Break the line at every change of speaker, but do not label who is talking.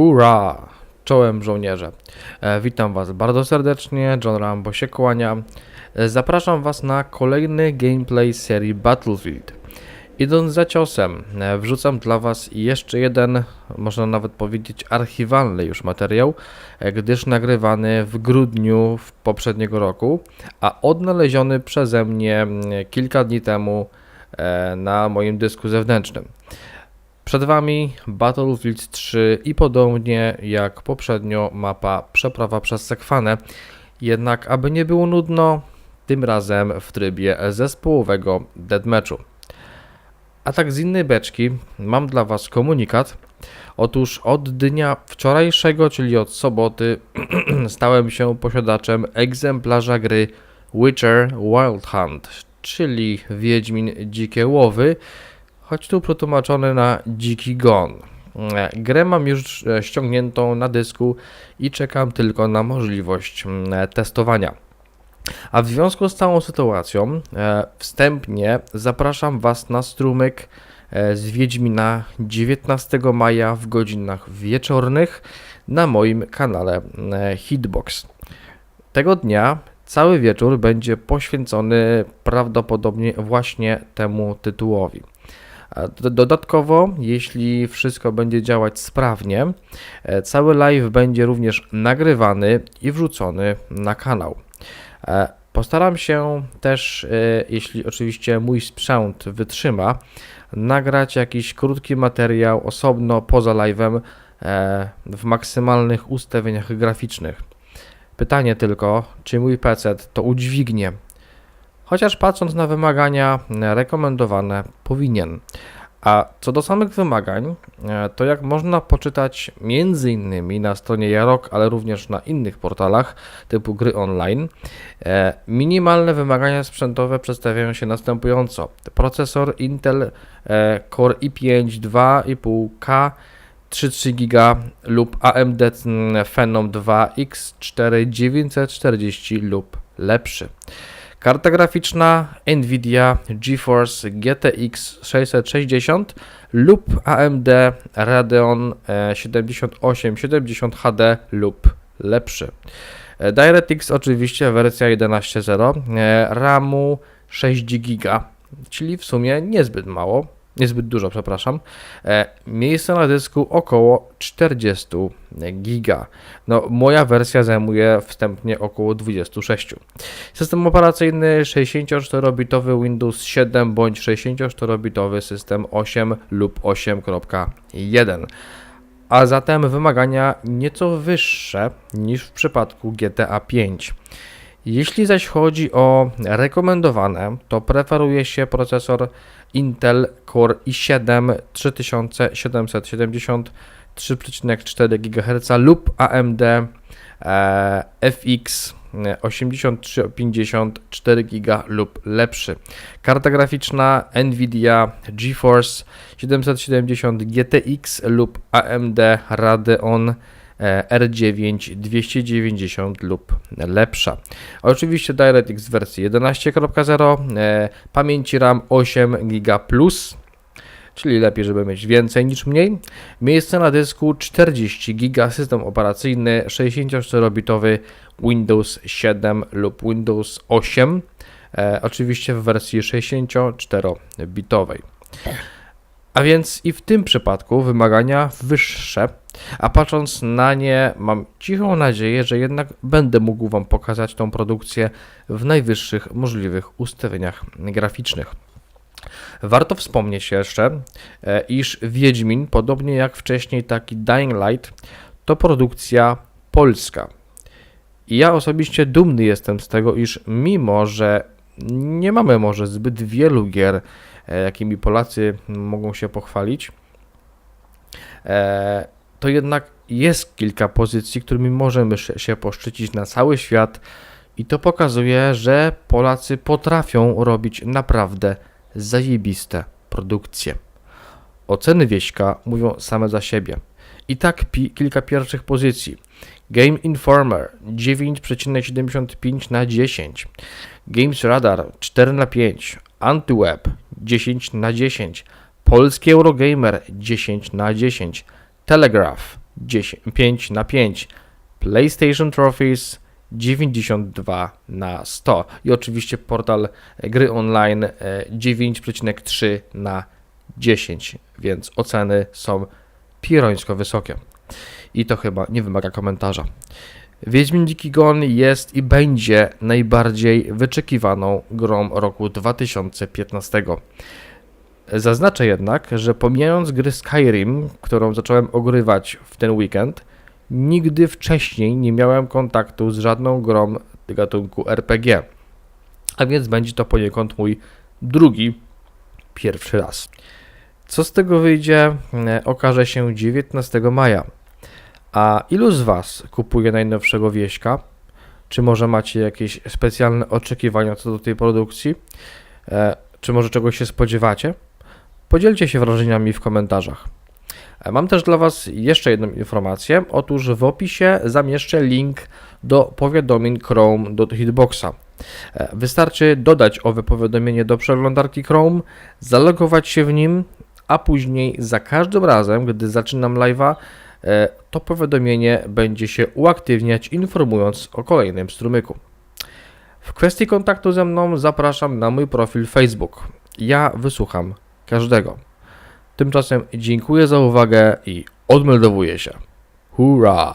Hurra! Czołem żołnierze. E, witam Was bardzo serdecznie, John Rambo się kłania. E, zapraszam Was na kolejny gameplay serii Battlefield. Idąc za ciosem, e, wrzucam dla Was jeszcze jeden, można nawet powiedzieć archiwalny już materiał, gdyż nagrywany w grudniu poprzedniego roku, a odnaleziony przeze mnie mm, kilka dni temu na moim dysku zewnętrznym. Przed Wami Battlefield 3 i podobnie jak poprzednio mapa Przeprawa przez Sekwanę. Jednak aby nie było nudno, tym razem w trybie zespołowego deathmatchu. A tak z innej beczki mam dla Was komunikat. Otóż od dnia wczorajszego, czyli od soboty, stałem się posiadaczem egzemplarza gry Witcher Wild Hunt, czyli Wiedźmin Dzikie Łowy, choć tu przetłumaczony na Dziki Gon. E, Grę mam już e, ściągniętą na dysku i czekam tylko na możliwość testowania. A w związku z całą sytuacją, e, wstępnie zapraszam Was na strumyk z Wiedźmina 19 maja w godzinach wieczornych na moim kanale Hitbox. Tego dnia cały wieczór będzie poświęcony prawdopodobnie właśnie temu tytułowi. Dodatkowo, jeśli wszystko będzie działać sprawnie, e, cały live będzie również nagrywany i wrzucony na kanał. E, Postaram się też, e, jeśli oczywiście mój sprzęt wytrzyma, nagrać jakiś krótki materiał osobno poza live'em w maksymalnych ustawieniach graficznych. Pytanie tylko, czy mój PC to udźwignie. Chociaż patrząc na wymagania e, rekomendowane, powinien. A co do samych wymagań, e, to jak można poczytać innymi na stronie Jarok, ale również na innych portalach typu gry online, e, minimalne wymagania sprzętowe przedstawiają się następująco. Procesor Intel Core i5 2,5K 3,3 GB lub AMD Phenom 2 X4 940 lub lepszy. Karta graficzna Nvidia GeForce GTX 660 lub AMD Radeon e, 7870 HD lub lepszy. E, DirectX oczywiście wersja 11.0, e, RAMu 6 GB, czyli w sumie niezbyt mało, niezbyt dużo, przepraszam. E, Miejsce na dysku około 40 giga. No, moja wersja zajmuje wstępnie około 26. System operacyjny 64-bitowy Windows 7 bądź 64-bitowy system 8 lub 8.1. A zatem wymagania nieco wyższe niż w przypadku GTA 5. Jeśli zaś chodzi o rekomendowane, to preferuje się procesor Intel Core i7 3770 3,4 GHz lub AMD FX 8350 4 GB lub lepszy. Karta graficzna Nvidia GeForce 770 GTX lub AMD Radeon R9 290 lub lepsza. Oczywiście DirectX wersji 11.0, e, pamięci RAM 8 GB czyli lepiej, żeby mieć więcej niż mniej. Miejsce na dysku 40 GB, system operacyjny 64-bitowy Windows 7 lub Windows 8, e, oczywiście w wersji 64-bitowej. A więc i w tym przypadku wymagania wyższe, a patrząc na nie, mam cichą nadzieję, że jednak będę mógł Wam pokazać tą produkcję w najwyższych możliwych ustawieniach graficznych. Warto wspomnieć jeszcze, e, iż Wiedźmin, podobnie jak wcześniej taki Dying Light, to produkcja polska. I ja osobiście dumny jestem z tego, iż mimo, że nie mamy może zbyt wielu gier, jakimi Polacy mogą się pochwalić, e, to jednak jest kilka pozycji, którymi możemy się poszczycić na cały świat i to pokazuje, że Polacy potrafią robić naprawdę zajebiste produkcje. Oceny Wieśka mówią same za siebie. I tak pi- kilka pierwszych pozycji. Game Informer 9,75 na 10. Games Radar 4 na 5. Antiweb 10 na 10. Polski Eurogamer 10 na 10. Telegraph 10, 5 na 5. PlayStation Trophies 92 na 100. I oczywiście portal gry online e, 9,3 na 10, więc oceny są pirońsko wysokie. I to chyba nie wymaga komentarza. Wiedźmin Dziki Gon jest i będzie najbardziej wyczekiwaną grą roku 2015. Zaznaczę jednak, że pomijając gry Skyrim, którą zacząłem ogrywać w ten weekend, nigdy wcześniej nie miałem kontaktu z żadną grą gatunku RPG. A więc będzie to poniekąd mój drugi, pierwszy raz. Co z tego wyjdzie, e, okaże się 19 maja. A ilu z Was kupuje najnowszego wieśka? Czy może macie jakieś specjalne oczekiwania co do tej produkcji? E, czy może czegoś się spodziewacie? Podzielcie się wrażeniami w komentarzach. E, Mam też dla Was jeszcze jedną informację. Otóż w opisie zamieszczę link do powiadomień Chrome do Hitboxa. E, Wystarczy dodać owe powiadomienie do przeglądarki Chrome, zalogować się w nim, a później za każdym razem, gdy zaczynam live'a, to powiadomienie będzie się uaktywniać, informując o kolejnym strumyku. W kwestii kontaktu ze mną zapraszam na mój profil Facebook. Ja wysłucham każdego. Tymczasem dziękuję za uwagę i odmeldowuję się. Hurra!